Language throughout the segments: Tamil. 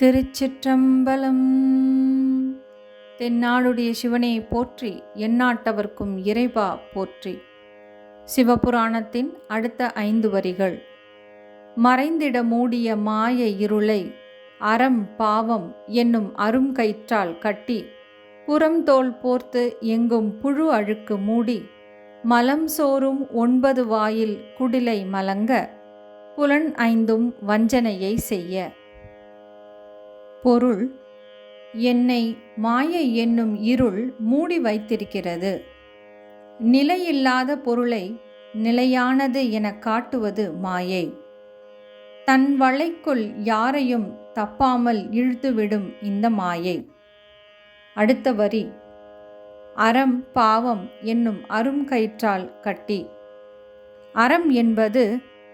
திருச்சிற்றம்பலம். தென்னாடுடைய சிவனை போற்றி எந்நாட்டவர்க்கும் இறைவா போற்றி. சிவபுராணத்தின் அடுத்த ஐந்து வரிகள். மறைந்திட மூடிய மாய இருளை அறம் பாவம் என்னும் அரும் கயிற்றால் கட்டி புறம்தோல் போர்த்து எங்கும் புழு அழுக்கு மூடி மலம் சோறும் ஒன்பது வாயில் குடிலை மலங்க புலன் ஐந்தும் வஞ்சனையை செய்ய. பொருள் என்னை மாயை என்னும் இருள் மூடி வைத்திருக்கிறது. நிலையில்லாத பொருளை நிலையானது என காட்டுவது மாயை. தன் வளைக்குள் யாரையும் தப்பாமல் இழுத்துவிடும் இந்த மாயை. அடுத்த வரி அறம் பாவம் என்னும் அரும் கயிற்றால் கட்டி. அறம் என்பது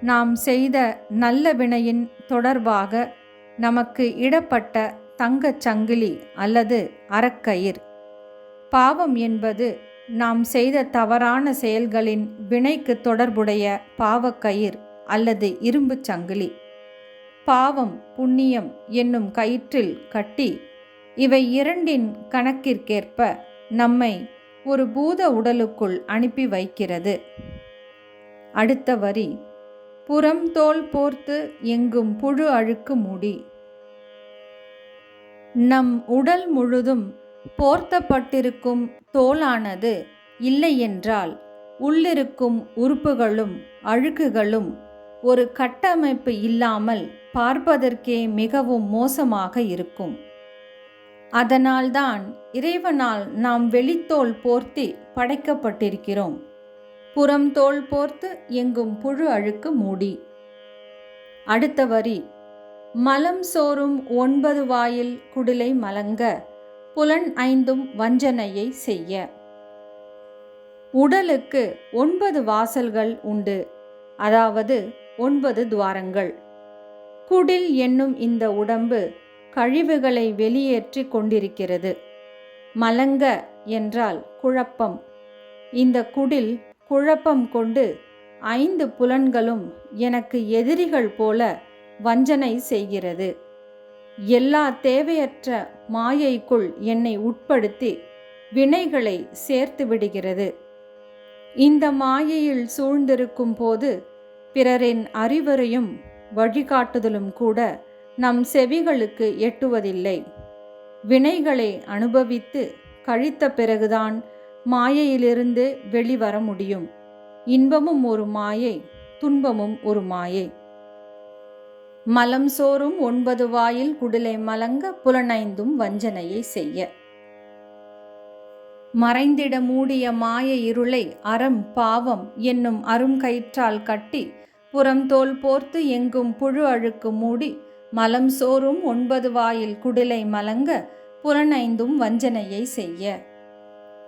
நாம் செய்த நல்ல வினையின் தொடர்பாக நமக்கு இடப்பட்ட தங்கச் சங்கிலி அல்லது அறக்கயிர் பாவம் என்பது நாம் செய்த தவறான செயல்களின் வினைக்கு தொடர்புடைய பாவக்கயிர் அல்லது இரும்புச் சங்கிலி. பாவம் புண்ணியம் என்னும் கயிற்றில் கட்டி இவை இரண்டின் கணக்கிற்கேற்ப நம்மை ஒரு பூத உடலுக்குள் அனுப்பி வைக்கிறது. அடுத்த வரி புறம் தோல் போர்த்து எங்கும் புழு அழுக்கு மூடி. நம் உடல் முழுதும் போர்த்தப்பட்டிருக்கும் தோலானது இல்லையென்றால் உள்ளிருக்கும் உறுப்புகளும் அழுக்குகளும் ஒரு கட்டமைப்பு இல்லாமல் பார்ப்பதற்கே மிகவும் மோசமாக இருக்கும். அதனால்தான் இறைவனால் நாம் வெளித்தோல் போர்த்தி படைக்கப்பட்டிருக்கிறோம். புறம் தோல் போர்த்து எங்கும் புழு அழுக்கு மூடி. அடுத்த வரி. மலம் சோறும் ஒன்பது வாயில் குடிலை மலங்க புலன் ஐந்தும் வஞ்சனையை செய்ய. உடலுக்கு ஒன்பது வாசல்கள் உண்டு அதாவது ஒன்பது துவாரங்கள். குடில் என்னும் இந்த உடம்பு கழிவுகளை வெளியேற்றி கொண்டிருக்கிறது. மலங்க என்றால் குழப்பம். இந்த குடில் குழப்பம் கொண்டு ஐந்து புலன்களும் எனக்கு எதிரிகள் போல வஞ்சனை செய்கிறது. எல்லா தேவையற்ற மாயைக்குள் என்னை உட்படுத்தி வினைகளை சேர்த்து விடுகிறது. இந்த மாயையில் சூழ்ந்திருக்கும் போது பிறரின் அறிவுரையும் வழிகாட்டுதலும் கூட நம் செவிகளுக்கு எட்டுவதில்லை. வினைகளை அனுபவித்து கழித்த பிறகுதான் மாயையிலிருந்து வெளிவர முடியும். இன்பமும் ஒரு மாயை துன்பமும் ஒரு மாயை. மலம் சோறும் ஒன்பது வாயில் குடிலை மலங்க புலனைந்தும் வஞ்சனையை செய்ய. மறைந்திட மூடிய மாய இருளை அறம் பாவம் என்னும் அரும் கயிற்றால் கட்டி புறம் தோல் போர்த்து எங்கும் புழு அழுக்கு மூடி மலம் சோறும் ஒன்பது வாயில் குடிலை மலங்க புலனைந்தும் வஞ்சனையை செய்ய.